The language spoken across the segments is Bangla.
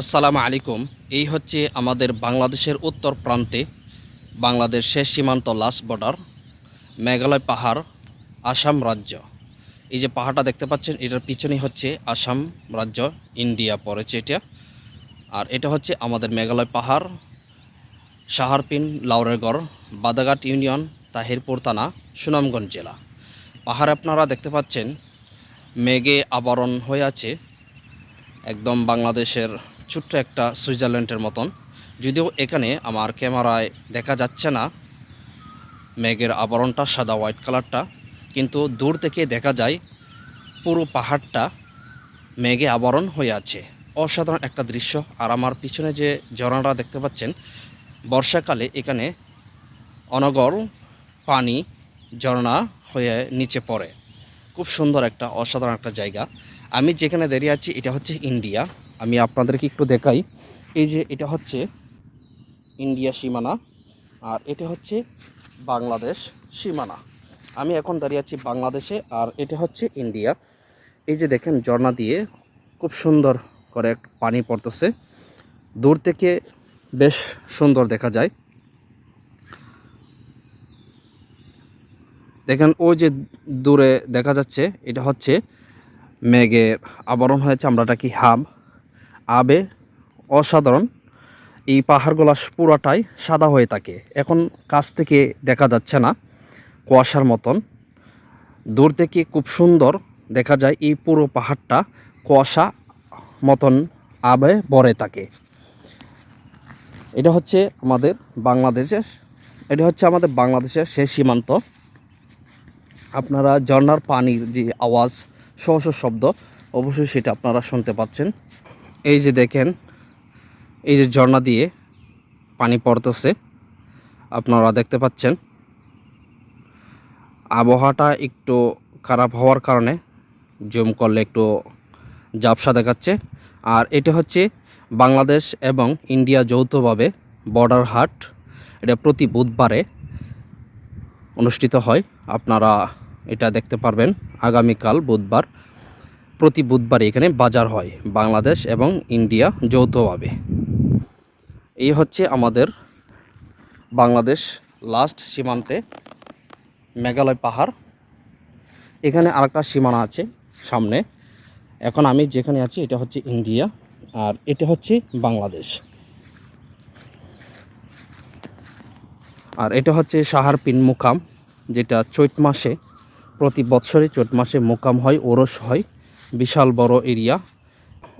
আসসালামু আলাইকুম। এই হচ্ছে আমাদের বাংলাদেশের উত্তর প্রান্তে বাংলাদেশ শেষ সীমান্ত লাস্ট বর্ডার, মেঘালয় পাহাড়, আসাম রাজ্য। এই যে পাহাড়টা দেখতে পাচ্ছেন, এটার পিছনেই হচ্ছে আসাম রাজ্য, ইন্ডিয়া পড়েছে এটা। আর এটা হচ্ছে আমাদের মেঘালয় পাহাড়, সাহারপিন লাউরেগড় বাদাঘাট ইউনিয়ন, তাহিরপুর থানা, সুনামগঞ্জ জেলা। পাহাড়ে আপনারা দেখতে পাচ্ছেন, মেঘে আবরণ হয়ে আছে, একদম বাংলাদেশের ছোট্ট একটা সুইজারল্যান্ডের মতন। যদিও এখানে আমার ক্যামেরায় দেখা যাচ্ছে না মেঘের আবরণটা, সাদা হোয়াইট কালারটা, কিন্তু দূর থেকে দেখা যায় পুরো পাহাড়টা মেঘে আবরণ হয়ে আছে। অসাধারণ একটা দৃশ্য। আর আমার পিছনে যে ঝর্ণাটা দেখতে পাচ্ছেন, বর্ষাকালে এখানে অনগর পানি ঝর্ণা হয়ে নিচে পড়ে। খুব সুন্দর একটা, অসাধারণ একটা জায়গা। আমি যেখানে দাঁড়িয়ে আছি, এটা হচ্ছে ইন্ডিয়া। আমি আপনাদেরকে একটু দেখাই। এই যে এটা হচ্ছে ইন্ডিয়া সীমানা, আর এটা হচ্ছে বাংলাদেশ সীমানা। আমি এখন দাঁড়িয়ে আছি বাংলাদেশে, আর এটা হচ্ছে ইন্ডিয়া। এই যে দেখেন, ঝর্ণা দিয়ে খুব সুন্দর করে পানি পড়তেছে। দূর থেকে বেশ সুন্দর দেখা যায়। দেখেন, ওই যে দূরে দেখা যাচ্ছে, এটা হচ্ছে মেঘের আবরণ হয়েছে আমরাটা কি হাব আবে অসাধারণ। এই পাহাড়গুলো পুরাটাই সাদা হয়ে থাকে। এখন কাছ থেকে দেখা যাচ্ছে না, কুয়াশার মতন। দূর থেকে খুব সুন্দর দেখা যায় এই পুরো পাহাড়টা, কুয়াশা মতন আবে ভরে থাকে। এটা হচ্ছে আমাদের বাংলাদেশের, এটা হচ্ছে আমাদের বাংলাদেশের শেষ সীমান্ত। আপনারা ঝর্নার পানির যে আওয়াজ, সহস শব্দ, অবশ্যই সেটা আপনারা শুনতে পাচ্ছেন। এই যে দেখেন, এই যে ঝর্ণা দিয়ে পানি পড়তেছে, আপনারা দেখতে পাচ্ছেন। আবহাওয়াটা একটু খারাপ হওয়ার কারণে জুম করলে একটু জাপসা দেখাচ্ছে। আর এটা হচ্ছে বাংলাদেশ এবং ইন্ডিয়া যৌথভাবে বর্ডার হাট, এটা প্রতি বুধবারে অনুষ্ঠিত হয়। আপনারা এটা দেখতে পারবেন আগামীকাল বুধবার। প্রতি বুধবার এখানে বাজার হয় বাংলাদেশ এবং ইন্ডিয়া যৌথভাবে। এই হচ্ছে আমাদের বাংলাদেশ লাস্ট সীমান্তে মেঘালয় পাহাড়। এখানে আরেকটা সীমানা আছে সামনে। এখন আমি যেখানে আছি, এটা হচ্ছে ইন্ডিয়া আর এটা হচ্ছে বাংলাদেশ। আর এটা হচ্ছে সাহারপিন মুকাম, যেটা চৈত মাসে, প্রতি বৎসরে চৈত মাসে মোকাম হয়, ওরস হয়। বিশাল বড় এরিয়া।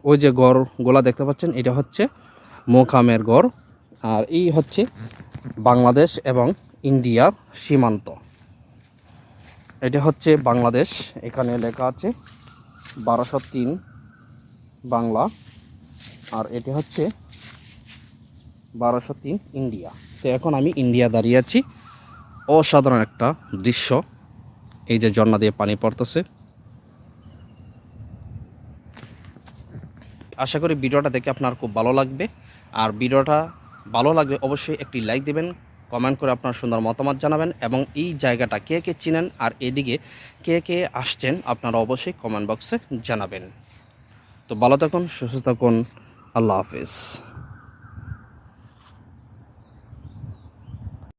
ওই যে গড়গুলা দেখতে পাচ্ছেন, এটা হচ্ছে মোকামের গড়। আর এই হচ্ছে বাংলাদেশ এবং ইন্ডিয়ার সীমান্ত। এটা হচ্ছে বাংলাদেশ, এখানে লেখা আছে বারোশো তিন বাংলা। আর এটি হচ্ছে বারোশো তিন ইন্ডিয়া। তো এখন আমি ইন্ডিয়া দাঁড়িয়ে আছি। অসাধারণ একটা দৃশ্য। এই যে ঝর্ণা দিয়ে পানি পড়তেছে। আশা করি ভিডিওটা দেখে আপনার খুব ভালো লাগবে। আর ভিডিওটা ভালো লাগবে অবশ্যই একটি লাইক দেবেন, কমেন্ট করে আপনার সুন্দর মতামত জানাবেন এবং এই জায়গাটা কে কে চিনেন আর এদিকে কে কে আসছেন আপনারা অবশ্যই কমেন্ট বক্সে জানাবেন। তো ভালো থাকুন, সুস্থ থাকুন, আল্লাহ হাফিজ।